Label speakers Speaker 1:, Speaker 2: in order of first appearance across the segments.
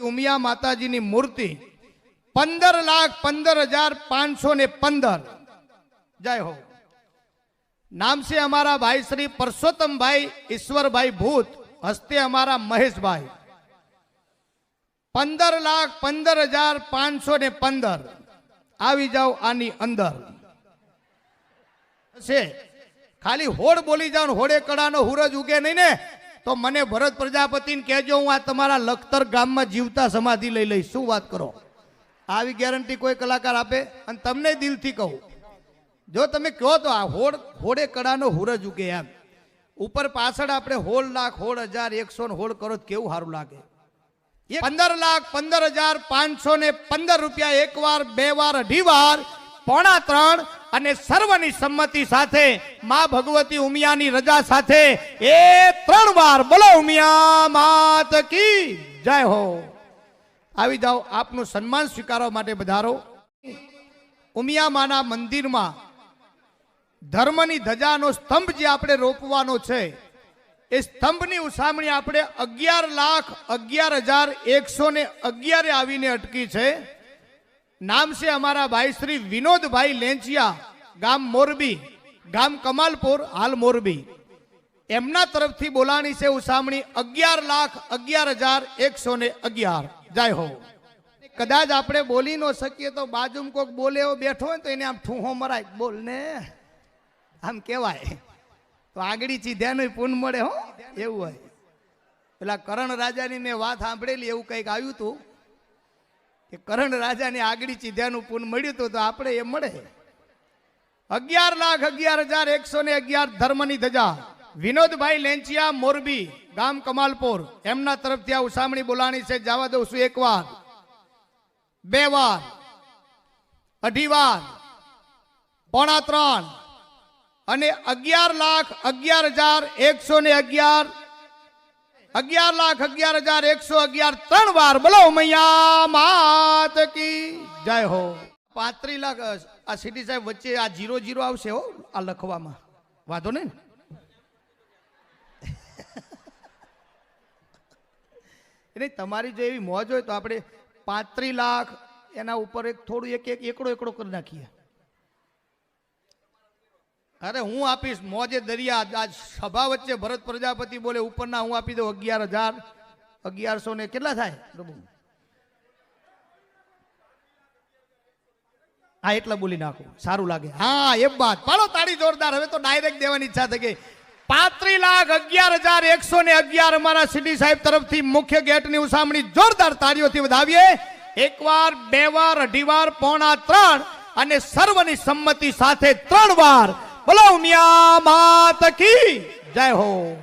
Speaker 1: ઉમિયા માતાજીની મૂર્તિ પંદર લાખ પંદર હજાર પાંચસો ને પંદર. જય હો. નામ છે અમારા ભાઈ શ્રી પરસોત્તમભાઈ ઈશ્વરભાઈ ભૂત, હસ્તે અમારા મહેશભાઈ. પંદર લાખ પંદર હજાર પાંચસો ને પંદર. આવી જાઓ આની અંદર. છે. ખાલી હોડ બોલી જાઓ હોડે કડાનો હુરજ ઉગે નહીં ને. તો મને ભરત પ્રજાપતિને કહેજો, હું આ તમારા લખતર ગામમાં જીવતા સમાધિ લઈ લઈશ. શું વાત કરો? આવી ગેરંટી કોઈ કલાકાર આપે? અને તમને દિલથી કહું, જો તમે કહો તો આ હોડ હોડે કડાનો હુરજ ઉગે એમ. ઉપર પાછળ આપણે હોળ લાખ, હોળ હજાર, એકસો ને હોળ કરો કેવું સારું લાગે? પંદર લાખ, પંદર હજાર પાંચસો ને પંદર રૂપિયા એક વાર બે વાર, અઢી વાર પોણા ત્રણ અને સર્વની સંમતિ સાથે મા ભગવતી ઉમિયાની રજા સાથે એ ત્રણ વાર બોલો ઉમિયા માત કી જય હો. આવી જાઓ, આપનું સન્માન સ્વીકારવા માટે વધારો ઉમિયા માના મંદિરમાં ધર્મની ધજાનો સ્તંભ જે આપણે રોપવાનો છે, એ સ્તંભની ઉસામણી આપણે અગિયાર લાખ અગિયાર હજાર એકસો ને અગિયારે આવીને અટકી છે. નામ છે અમારા ભાઈ શ્રી વિનોદભાઈ લેંચિયા, ગામ મોરબી, ગામ કમાલપુર, હાલ મોરબી. એમના તરફથી બોલાણી છે ઉસામણી અગિયાર લાખ અગિયાર હજાર એકસો ને અગિયાર. જય હો. કદાચ આપણે બોલી ન શકીએ તો બાજુમાં કોઈક બોલે એવો બેઠો હોય તો એને આમ ઠૂંહો મરાય. બોલ ને. આમ કહેવાય. તો આગળી ચીધ્યાનું પૂન મળે હો. એવું હોય. પેલા કરણ રાજાની મેં વાત સાંભળેલી, એવું કંઈક આવ્યું હતું. કે કરણ રાજાને આગળી ચીધ્યાનું પૂન મળ્યું હતું તો આપણે એ મળે. અગિયાર લાખ અગિયાર હજાર એકસો ને અગિયાર ધર્મની ધજા. વિનોદભાઈ લેંચિયા, મોરબી, ગામ કમાલપુર. એમના તરફથી આ ઉસામણી બોલાણી છે, જવા દઉં છું એક વાર. બે વાર. અઢી વાર. પોણા ત્રણ. અને અગિયાર લાખ અગિયાર હજાર એકસો ને અગિયાર અગિયાર લાખ, અગિયાર હજાર, એકસો અગિયાર, ત્રણ વાર બોલો, મૈયા માત કી જય હો. પાંત્રીસ લાખ, આ સીટી સાહેબ વચ્ચે આ જીરો જીરો આવશે હો, આ લખવામાં. વાંધો નહીં? એટલે તમારી જો એવી મોજ હોય તો આપણે પાંત્રીસ લાખ એના ઉપર એક થોડું એક એક, એકડો એકડો કરી નાખીએ. અરે હું આપીશ, મોજે દરિયા આજ સભા વચ્ચે ભરત પ્રજાપતિ બોલે, ઉપરના હું આપી દઉં અગિયાર હજાર. અગિયારસો ને કેટલા થાય? પ્રભુ. હા એટલા બોલી નાખો. સારું લાગે. હા, એ વાત. પાડો તાળી જોરદાર. હવે તો ડાયરેક્ટ દેવાની ઈચ્છા થઈ ગઈ. પાંત્રી લાખ અગિયાર હજાર એકસો ને અગિયાર અમારા સિટી સાહેબ તરફથી મુખ્ય ગેટની ઉસામણી જોરદાર તાળીઓથી વધાવીએ. એક વાર બે વાર, અઢી વાર, પોણા ત્રણ અને સર્વની સંમતિ સાથે ત્રણ વાર બોલો ઉમિયા માત કી? જય હો.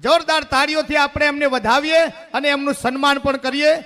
Speaker 1: જોરદાર તાળીઓથી આપણે એમને વધાવીએ અને એમનું સન્માન પણ કરીએ.